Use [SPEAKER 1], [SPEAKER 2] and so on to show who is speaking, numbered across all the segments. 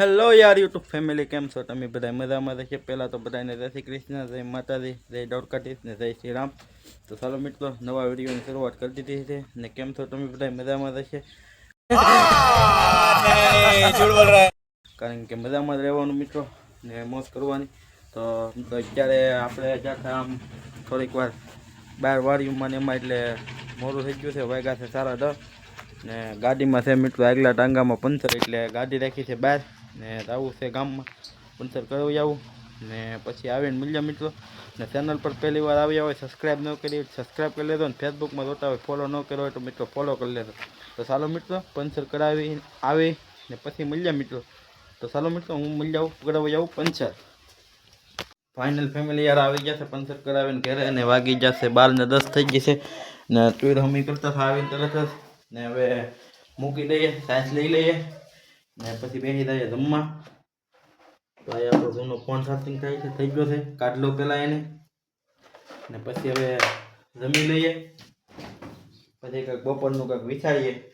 [SPEAKER 1] Hello યાર YouTube family કેમ છો? તમે બધા મજામાં રહેશે પહેલાં તો બધાને જય શ્રી કૃષ્ણ, જય માતાજી, જય દ્વારકાધીશ ને જય શ્રી રામ. તો ચાલો મિત્રો, નવા વિડીયોની શરૂઆત કરી દીધી છે. ને કેમ છો? તમે બધા મજામાં રહેશે કારણ કે મજામાં જ રહેવાનું મિત્રો, ને મોજ કરવાની. તો અત્યારે આપણે જતા આમ થોડીક વાર બાર વાડીમાં ને એમાં એટલે મોડું થઈ ગયું છે. વાગ્યા છે સારા દસ. ને ગાડીમાં છે મિત્રો, આગલા ટાંગામાં પંચર એટલે ગાડી રાખી છે બહાર. ને આવું છે ગામમાં. પંચર કરાવી આવું. ને પછી આવીને મળ્યા મિત્રો. ને ચેનલ પર પહેલી વાર આવ્યા હોય સબસ્ક્રાઈબ ન કરી સબસ્ક્રાઈબ કરી લેજો ને ફેસબુકમાં જોતા હોય ફોલો ન કર્યો હોય તો મિત્રો ફોલો કરી લેજો. તો ચાલો મિત્રો પંચર કરાવી, આવી ને પછી મળ્યા મિત્રો. તો ચાલો મિત્રો, હું મળી આવું કરાવી આવું પંચર ફાઇનલ ફેમિલી યાર આવી જશે પંચર કરાવીને ઘરે અને વાગી જશે બાર ને દસ થઈ જશે ને તુર હમી કરતા હતા, આવીને તરત જ. ને હવે મૂકી દઈએ સાયન્સ લઈ લઈએ. ને પછી બેસી થાય જમવા. તો અહીંયા આપણો જૂનો ફોન ચાર્જિંગ થાય છે, થઈ ગયો છે. કાઢલો પહેલાં એને. ને પછી હવે જમી લઈએ. પછી કંઈક બપોરનું કંઈક વિચારીએ.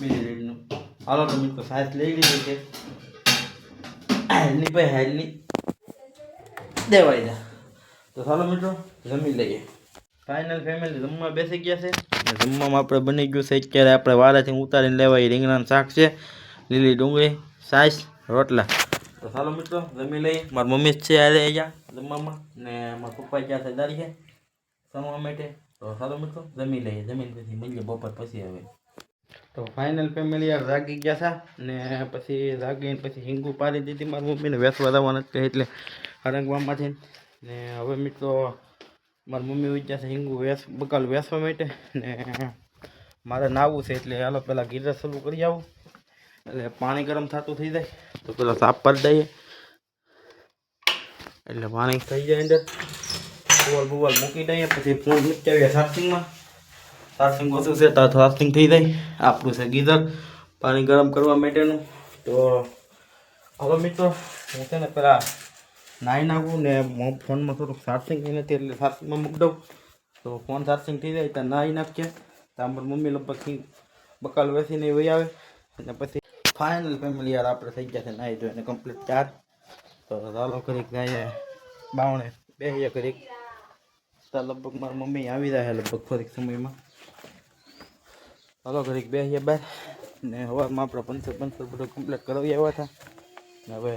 [SPEAKER 1] બીજી રીતનું. હાલો તો મિત્રો સાયન્સ લઈ લીધી છે. હાલની ભાઈ હાલની દેવાઈ જા. તો ચાલો મિત્રો, જમી લઈએ. ફાઇનલ ફેમિલી જમવા બેસી ગયા છે. જમવામાં આપણે બની ગયું છે, અત્યારે આપણે વારેથી ઉતારીને લેવાય રીંગણાનું શાક છે. લીલી ડુંગળી, સાઈસ, રોટલા. તો ચાલો મિત્રો, જમી લઈએ. મારી મમ્મી છે આજે અહીંયા જમવામાં ને મારા પપ્પા ક્યાં છે દાડીએ સમવા માટે. તો ચાલો મિત્રો, જમી લઈએ. જમીન પછી મળીએ બપોર પછી હવે. તો ફાઇનલ ફેમિલી યાર જાગી ગયા હતા ને પછી જાગીને પછી હિંગુ પાડી દીધી મારી મમ્મીને. વેસવા જવાના જ એટલે હરંગવામાંથી ને હવે મિત્રો, મારી મમ્મી વિચાર છે હિંગુ વેસ, બકાલ વેસવા માટે. ને મારે નાવું છે એટલે હાલો પહેલાં ગીરસ શરૂ કરી આવું. એટલે પાણી ગરમ થતું થઈ જાય, તો પેલા સાફ કરી દઈએ. એટલે પાણી થઈ જાય અંદર. બુવાલ બુવાલ મૂકી દઈએ, પછી ફોન મૂકી ચાર્જિંગમાં ચાર્જિંગ ઓછું છે? તો સાર્સિંગ થઈ જાય. આપણું છે ગીઝર. પાણી ગરમ કરવા માટેનું. તો હવે મિત્રો, હું છે ને પેલા નાહી નાખું ને ફોનમાં થોડુંક ચાર્જિંગ નથી એટલે ચાર્જિંગમાં મૂકી દઉં. તો ફોન ચાર્જિંગ થઈ જાય ત્યાં નાહી નાખીએ. ત્યાં મમ્મી લગભગ બકાલ વેસીને વહી આવે. અને પછી ફાઇનલ ફેમિલી યાર, આપણે થઈ ગયા છે નાહી ધોઈને કમ્પ્લીટ ચાર. તો ચાલો કરીક જઈએ બાવણે. બેસીએ કરીક તો લગભગ મારી મમ્મી આવી જાય લગભગ થોડીક સમયમાં. ચાલો કરીક બેસીએ બહાર ને હવારમાં આપણે પંચર પંચર બધું કમ્પ્લીટ કરાવી આવ્યા હતા. હવે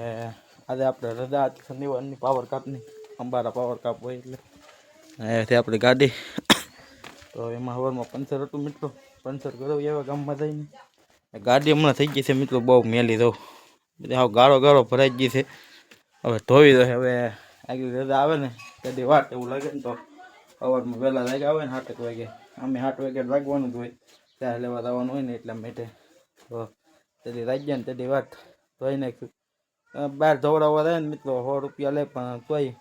[SPEAKER 1] આજે આપણે રજા શનિવારની પાવર કાપની અંબારા પાવર કાપ હોય એટલે. અહીંયાથી આપણી ગાડી. તો એમાં હવારમાં પંચર હતું મિત્રો. પંચર કરાવી આવ્યા ગામમાં જઈને. ગાડી હમણાં થઈ ગઈ છે મિત્રો, બહુ મેલી દઉં બધી હાવ ગાળો ગાળો ભરાઈ ગઈ છે. હવે ધોઈ દો હવે આગળ રજા આવે ને, કદી વાટ એવું લાગે ને તો અવારમાં વહેલા લાગે આવે ને આઠ વાગે. અમે આઠ વાગે લાગવાનું જ હોય ત્યાં લેવા જવાનું હોય ને એટલા માટે. તો તેથી રાખ્યા ને તેથી વાત ધોઈ નાખ્યું. બહાર ધોવડાવવા જાય ને મિત્રો, સો રૂપિયા લે પણ તોય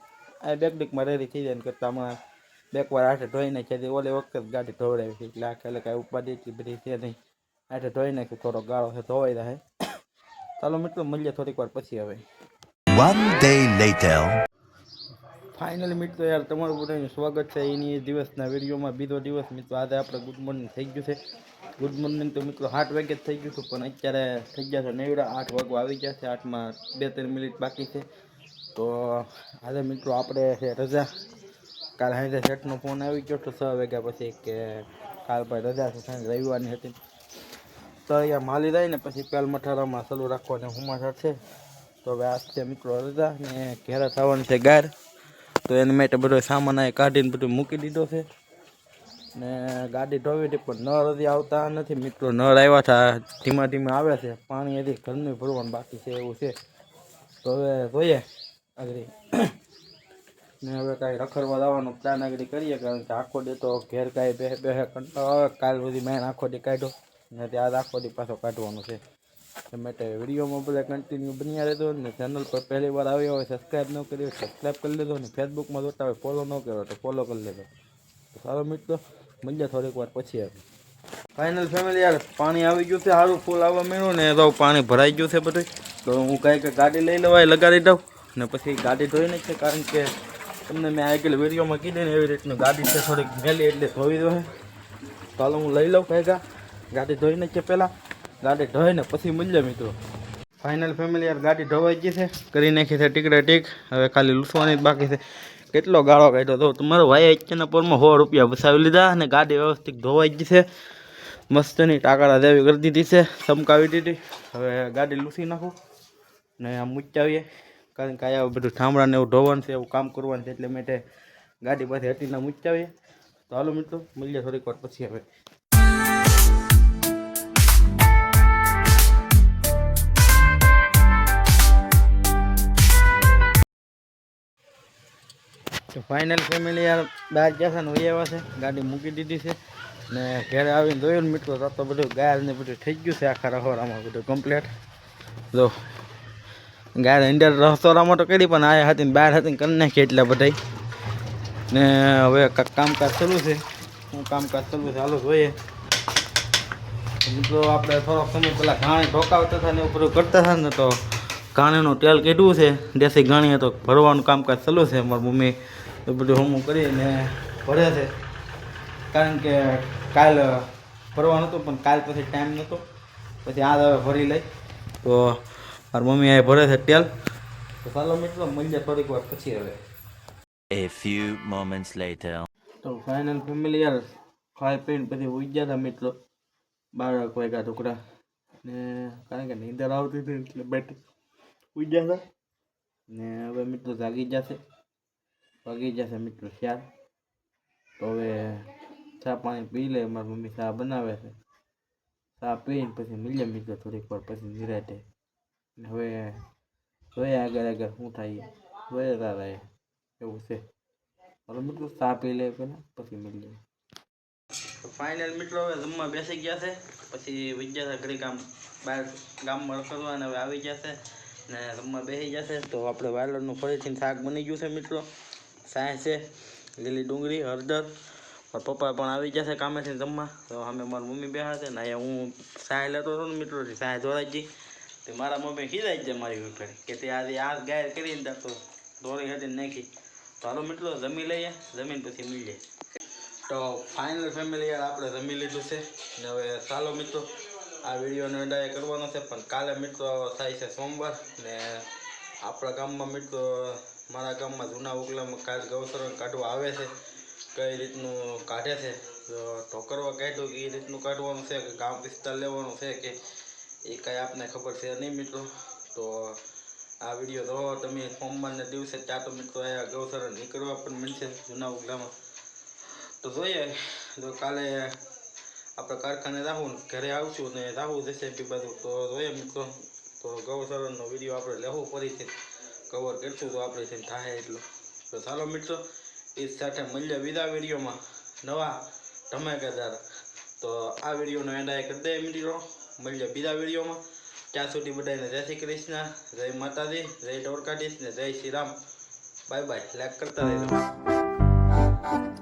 [SPEAKER 1] આ બેકડીકમાં રેડી થઈ જાય ને કરતાં હમણાં બેક વાર આઠે ધોઈ નાખ્યા ઓલી વખતે ગાડી ધોવડાવી એટલે આખે એટલે કાંઈ ઉપાધિ એટલી બધી છે નહીં. હાથે ધોઈ નાખ્યું થોડો ગાળો છે ધોવાઈ રહે ચાલો મિત્રો મળીએ થોડીક વાર પછી હવે.
[SPEAKER 2] વન ડે લેટર
[SPEAKER 1] ફાઇનલી મિત્રો યાર તમારું બધાનું સ્વાગત છે. એની દિવસના વિડીયોમાં બીજો દિવસ મિત્રો આજે આપણે ગુડ મોર્નિંગ થઈ ગયું છે. ગુડ મોર્નિંગ તો મિત્રો આઠ વાગે જ થઈ ગયું હતું પણ અત્યારે થઈ ગયા છે નેવડા આઠ વાગો આવી ગયા છે. આઠમાં બે ત્રણ મિનિટ બાકી છે. તો આજે મિત્રો આપણે છે રજા. કાલ સાંજે શેઠનો ફોન આવી ગયો તો છ વાગ્યા પછી કે કાલ ભાઈ રજા છે સાંજે રવિવારની હતી. તો અહીંયા માલી જાય ને પછી પેલ મઠારામાં સલું રાખવાને હુમાસર છે. તો હવે આજ છે મિત્રો રજા ને ઘેરા થવાનું છે ગાર. તો એને માટે બધો સામાન અહીં કાઢીને બધું મૂકી દીધો છે. ને ગાડી ધોવી હતી પણ નળ હજી આવતા નથી. મિત્રો નળ આવ્યા હતા, ધીમા ધીમે આવે છે. પાણી હજી ઘરનું ભરવાનું બાકી છે એવું છે. તો હવે જોઈએ આગળ. ને હવે કાંઈ રખડવા જવાનો પ્લાન આગળ કરીએ કારણ કે આખો દે તો ઘેર કાંઈ બે બે કંટાળો આવે. કાલ સુધી મેં આખો દી કાઢ્યો. ને ત્યાં આખો દી પાછો કાઢવાનો છે. માટે વિડીયોમાં બધા કન્ટિન્યુ બન્યા રહેતો ને ચેનલ પર પહેલી વાર આવ્યો હોય સબસ્ક્રાઈબ ન કર્યો હોય સબસ્ક્રાઈબ કરી લેજો ને ફેસબુકમાં જોતા હોય ફોલો ન કર્યો તો ફોલો કરી લેજો. સારો મિત્રો, મળીએ થોડીક વાર પછી આવે ફાઇનલ ફેમિલી યાર, પાણી આવી ગયું છે સારું ફૂલ આવવા મળ્યું ને તો પાણી ભરાઈ ગયું છે બધું. તો હું કાંઈક ગાડી લઈ લેવાય લગાડી દઉં ને પછી ગાડી ધોઈ છે કારણ કે તમને મેં આગળ વિડીયોમાં કીધી ને એવી રીતનું ગાડી છે થોડીક મેલી એટલે ધોઈ દો ચાલો હું લઈ લઉં કાંઈક ગાડી ધોઈ નાખીએ પહેલાં. ગાડી ધોઈને પછી મળીએ મિત્રો. ફાઇનલ ફેમિલી યાર ગાડી ધોવાઈ ગઈ છે. કરી નાખી છે ટીકડે ટીક. હવે ખાલી લૂસવાની જ બાકી છે. કેટલો ગાળો કાઢ્યો તો તમારો ભાઈ એચના પરમાં સો રૂપિયા વસાવી લીધા અને ગાડી વ્યવસ્થિત ધોવાઈ ગઈ છે. મસ્તની ટાકાળા દેવી કરી દીધી છે. ચમકાવી દીધી. હવે ગાડી લૂસી નાખું ને આમ મૂચાવીએ. કારણ કે આ બધું ઠામડાને એવું ધોવાનું છે, એવું કામ કરવાનું છે એટલે મેં ગાડી પાછી હટીને મૂચાવીએ. તો હાલો મિત્રો, મળીએ થોડીક વાર પછી હવે. તો ફાઇનલ ફેમિલી યાર બહાર ગયા છે ને વહી આવ્યા છે. ગાડી મૂકી દીધી છે. ને ઘરે આવીને જોયું ને મિત્રો, તો બધું ગાય ને બધું થઈ ગયું છે આખા રહોરામાં બધું કમ્પ્લીટ જો ગાય અંદર રહોરામાં તો કરી, પણ આયા હતી ને બહાર હતી કરી નાખી એટલે બધાય. ને હવે કામકાજ ચાલુ છે. હું કામકાજ ચાલુ છે, હાલો જોઈએ. મિત્રો, આપણે થોડોક સમય પહેલાં ઘાણી ઢોકાવતા હતા ને બધું કરતા હતા ને તો ઘાણીનું તેલ કેટલું છે. દેશી ઘાણી તો ભરવાનું કામકાજ ચાલુ છે. મારી મમ્મી એ બધું હમું કરીને ભરે છે. કારણ કે કાલ ભરવાનું હતું પણ કાલ પછી ટાઈમ નહોતો. પછી આ હવે ભરી લઈ. તો મારી મમ્મી આ ભરે છે તેલ. તો ચાલો મિત્રો મળીએ થોડીક વાર પછી હવે.
[SPEAKER 2] A few moments later.
[SPEAKER 1] તો ફાઇનલ ફેમિલી યાર ખાઈ પીને પછી ઉઈ ગયા હતા મિત્રો. બાળક વાગ્યા ટુકડા ને કારણ કે નીંદર આવતી હતી એટલે બેઠી. ઉઈ ગયા હતા ને હવે મિત્રો જાગી જશે વાગી જશે મિત્રો, ચાર. તો હવે ચા પાણી પી લે, મારી મમ્મી ચા બનાવે છે. ચા પીને પછી મળીએ મિત્રો થોડીક વાર, પછી નિરાતે. હવે જોઈએ આગળ આગળ શું થાય. જોઈએ તારા એવું છે. હવે મિત્રો, ચા પી લે પહેલાં પછી મળીએ ફાઇનલ મિત્રો, હવે જમવા બેસી ગયા છે. પછી વિદ્યા ઘરે ગામ, બહાર ગામમાં રખડવા અને હવે આવી જશે ને જમવા બેસી જશે તો આપણે વાલોરનું ફરીથી શાક બની ગયું છે મિત્રો. સાય છે, લીલી ડુંગળી, હળદર. મારા પપ્પા પણ આવી જશે કામેથી જમવા. તો અમે મારી મમ્મી બેહા છે ને અહીંયા હું સાય લેતો હતો ને મિત્રોથી સાય ધોરાઈ જઈ તે મારા મમ્મી ખીજાઈ જાય મારી ઉપર, કે તે આજે આ ગાય કરીને તો દોરી હતી નાખી. તો હાલો મિત્રો, જમી લઈએ, જમીન પછી મળીએ. તો ફાઇનલ ફેમિલી યાર આપણે જમી લીધું છે. ને હવે ચાલો મિત્રો, આ વિડીયોનો એન્ડાય કરવાનો છે. પણ કાલે મિત્રો થાય છે સોમવાર ને આપણા ગામમાં મિત્રો મારા ગામમાં જૂના ઉગલામાં કાલ ગૌસરણ કાઢવા આવે છે. કઈ રીતનું કાઢે છે? તો ઠોકરવા કાઢ્યું કે એ રીતનું કાઢવાનું છે કે ગામ વિસ્તાર લેવાનું છે કે એ કાંઈ આપને ખબર છે નહીં મિત્રો? તો આ વીડિયો જોવો. તમે સોમવારને દિવસે ત્યાં તો મિત્રો અહીંયા ગૌસરણ નીકળવા પણ મળશે જૂના ઉગલામાં તો જોઈએ તો કાલે આપણે કારખાને રાહું ઘરે આવશું ને રાહું જશે બી બાજુ તો જોઈએ મિત્રો, તો ગૌસરણનો વીડિયો આપણે લેવું ફરીથી. કવર કરશું તો આપણે થઈને થાય એટલું. તો ચાલો મિત્રો, એ સાથે મળીએ બીજા વિડીયોમાં. નવા ધમાકેદાર. તો આ વિડીયોનો એન્ડાય કરી દઈએ મિત્રો. મળીએ બીજા વિડીયોમાં. ત્યાં સુધી બધાને જય શ્રી કૃષ્ણ, જય માતાજી, જય દ્વારકાધીશ ને જય Shri Ram. Bye bye like કરતા રહેજો.